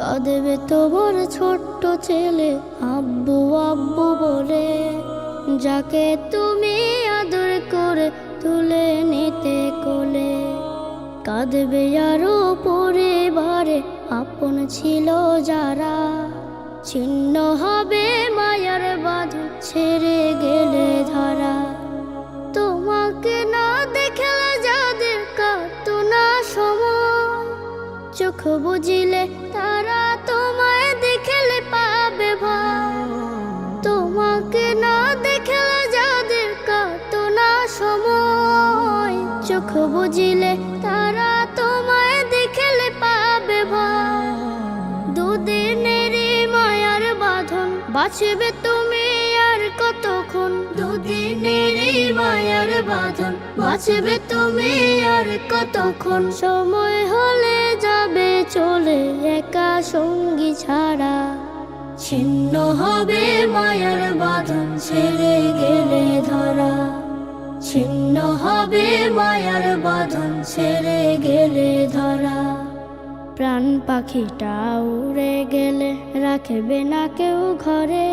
কাঁদবে তোমার ছোট্ট ছেলে আব্বু আব্বু বলে, যাকে তুমি আদর করে তুলে নিতে কোলে। কাঁদবে আরও পরিবারে আপন ছিল যারা। ছিন্ন হবে মায়ার বাঁধন ছেড়ে গেলে ধরা। তোমাকে না দেখলে যাদের কাটতো না সময়, চোখ বুঝিলে তারা সময় চোখ বুঝিলে তারা তোমায় দেখলে পাবে ভয়। দুদিনের মায়ার বাঁধন বাঁচবে তুমি আর কতক্ষণ? দুদিনের মায়ার বাঁধন বাঁচবে তুমি আর কতক্ষণ? সময় হলে যাবে চলে একা সঙ্গী ছাড়া। ছিন্ন হবে মায়ার বাঁধন, ছেড়ে গেলে ধরা মায়ার বাঁধন ছেড়ে গেলে ধরা। প্রাণ পাখিটা উড়ে গেলে রাখবে না কেউ ঘরে।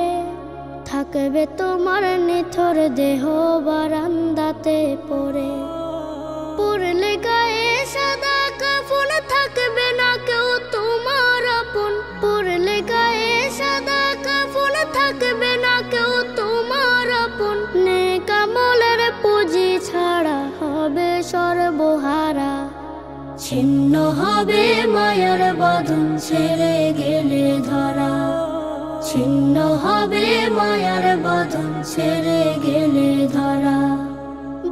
থাকবে তোমার নিথর দেহ বারান্দাতে পড়ে। ছিন্ন হবে মায়ার বাঁধন ছেড়ে গেলে ধরা। ছিন্ন হবে মায়ার বাঁধন ছেড়ে গেলে ধরা।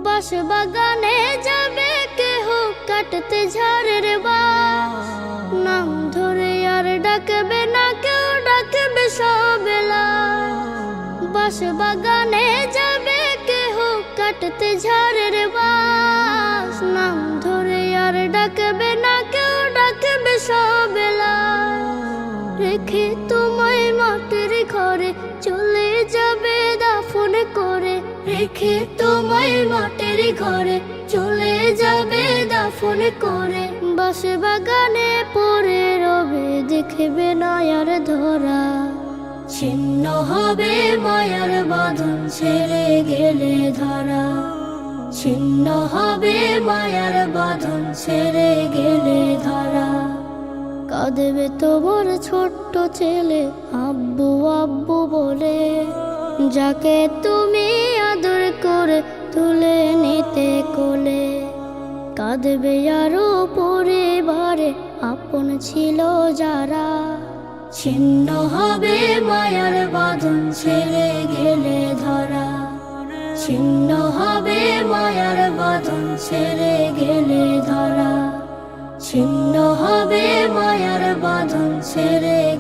বাস বাগানে যাবে কেহ, কাটতে ঝাড়ের বাস। নাম ধরে আর ডাকবে না, কেউ ডাকবে সবেলা বাস বাগানে যাবে কেহ, কাটতে ঝাড়ের বাস। নাম ধরে আর ডাকবে না কেউ ডাকবে সবেলা রেখে তোমায় মাটির ঘরে চলে যাবে দাফন করে রেখে তোমায় মাটির ঘরে চলে যাবে দাফন করে বাসে বাগানে পড়ে রবে দেখবে না আর ধরা ছিন্ন হবে মায়ার বাঁধন ছেড়ে গেলে ধরা। ছিন্ন হবে মায়ার বাঁধন ছেড়ে গেলে ধরা। কাঁদবে তোমার ছোট্ট ছেলে, আব্বু আব্বু বলে। যাকে তুমি আদর করে তুলে নিতে কোলে। কাঁদবে আরও পরিবারে, আপন ছিল যারা। ছিন্ন হবে মায়ার বাঁধন ছেড়ে গেলে ধরা। ছিন্ন হবে মায়ার বাঁধন ছেড়ে গেলে ধরা। ছিন্ন হবে মায়ার বাঁধন ছেড়ে